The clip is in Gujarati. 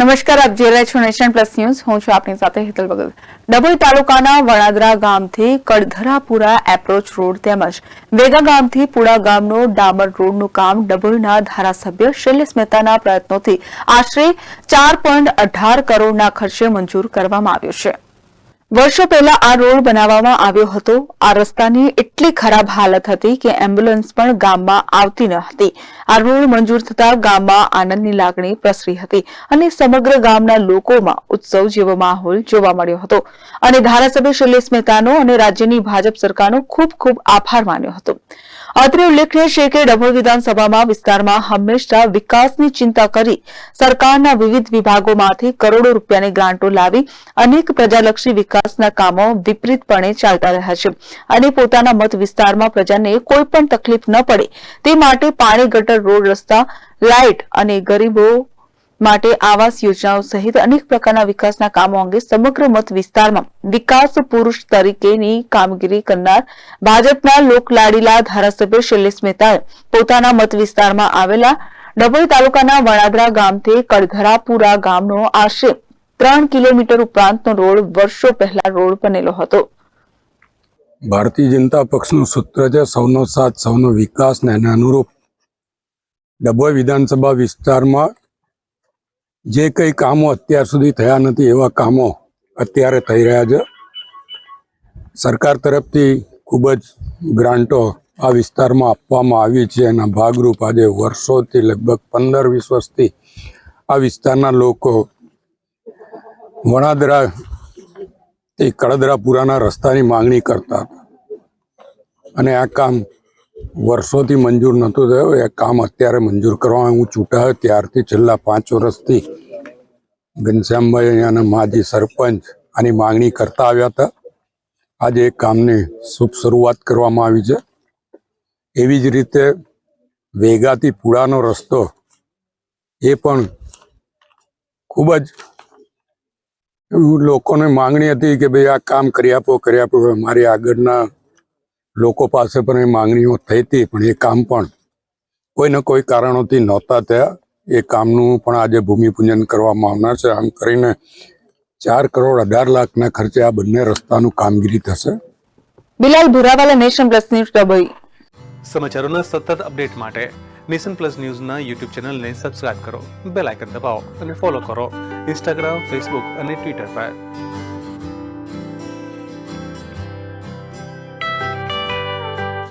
નમસ્કાર, આપ જોઈ રહ્યા છો નેશન પ્લસ ન્યૂઝ. હું છું આપની સાથે હેતલ ભગત. ડભોઈ તાલુકાના વણાદરા ગામથી કડધરાપુરા એપ્રોચ રોડ તેમજ વેગા ગામથી પુડા ગામનો ડામર રોડનું કામ ડભોઈના ધારાસભ્ય શૈલેષ મહેતાના પ્રયત્નોથી આશરે ચાર પોઈન્ટ અઢાર કરોડના ખર્ચે મંજૂર કરવામાં આવ્યો છે. વર્ષો પહેલા આ રોડ બનાવવામાં આવ્યો હતો. આ રસ્તાની એટલી ખરાબ હાલત હતી કે એમ્બ્યુલન્સ પણ ગામમાં આવતી ન હતી. આ રોડ મંજૂર થતા ગામમાં આનંદની લાગણી પ્રસરી હતી અને સમગ્ર ગામના લોકોમાં ઉત્સવ જેવો માહોલ જોવા મળ્યો હતો. અને ધારાસભ્ય શૈલેષ મહેતાનો અને રાજ્યની ભાજપ સરકારનો ખૂબ ખૂબ આભાર માન્યો હતો. અત્રે ઉલ્લેખનીય છે કે ડભોઈ વિધાનસભામાં વિસ્તારમાં હંમેશા વિકાસની ચિંતા કરી સરકારના વિવિધ વિભાગોમાંથી કરોડો રૂપિયાની ગ્રાન્ટો લાવી અનેક પ્રજાલક્ષી વિકાસના કામો વિપરીતપણે ચાલતા રહ્યા છે. અને પોતાના મત વિસ્તારમાં પ્રજાને કોઈ પણ તકલીફ ન પડે તે માટે પાણી ગટર રોડ રસ્તા, લાઇટ અને ગરીબો માટે આવાસ યોજનાઓ સહિત અનેક પ્રકારના વિકાસના કામો અંગે સમગ્ર મત વિસ્તારમાં વિકાસ પુરુષ તરીકેની કામગીરી કરનાર ભાજપના લોકલાડીલા ધારાસભ્ય શૈલેષ મહેતાએ પોતાના મત વિસ્તારમાં આવેલા ડભોઈ તાલુકાના વણાદરા ગામથી કડધરાપુરા ગામનો આશરે ત્રણ કિલોમીટર ઉપરાંતનો રોડ વર્ષો પહેલા રોડ બનેલો હતો. ભારતીય જનતા પક્ષનું સૂત્ર છે, સૌનો સાથ, સૌનો વિકાસ ને એને અનુરૂપ. ડભોઈ વિધાનસભા વિસ્તારમાં જે કંઈ કામો અત્યાર સુધી થયા નથી એવા કામો અત્યારે થઈ રહ્યા છે. સરકાર તરફથી ખૂબ જ ગ્રાન્ટો આ વિસ્તારમાં આપવામાં આવી છે એના ભાગરૂપ આજે વર્ષોથી લગભગ પંદર, વીસ વર્ષથી આ વિસ્તારના લોકો વણાદરા તે કડદરાપુરાના રસ્તાની માંગણી કરતા અને આ કામ વર્ષોથી મંજૂર નહોતું થયું. એ કામ અત્યારે મંજૂર કરવા હું ચૂંટાયો ત્યારથી છેલ્લા પાંચ વર્ષથી. ઘનશ્યામભાઈ અહીંયાના માજી સરપંચ આની માંગણી કરતા આવ્યા હતા. આજે એ કામની શુભ શરૂઆત કરવામાં આવી છે. એવી જ રીતે વેગાથી પુડાનો રસ્તો એ પણ ખૂબ જ લોકોને માંગણી હતી કે ભાઈ આ કામ કરી આપો કરી આપો મારી આગળના લોકો પાસે પણ એ માંગણીઓ થઈ હતી પણ એ કામ પણ કોઈ ને કોઈ કારણોથી નહોતા થયા. એ કામનું પણ આજે ભૂમિપૂજન કરવામાં આવનાર છે. આમ કરીને ચાર કરોડ અઢાર લાખના ખર્ચે આ બંને રસ્તાનું કામગીરી થશે. Bilal Bhurawala nation plus news Dabhoi. સમાચારોના સતત અપડેટ માટે નેશન પ્લસ ન્યૂઝના યુટ્યુબ ચેનલને સબસ્ક્રાઇબ કરો બેલ આઇકન દબાવો અને ફોલો કરો. ઇન્સ્ટાગ્રામ ફેસબુક અને ટ્વિટર પર.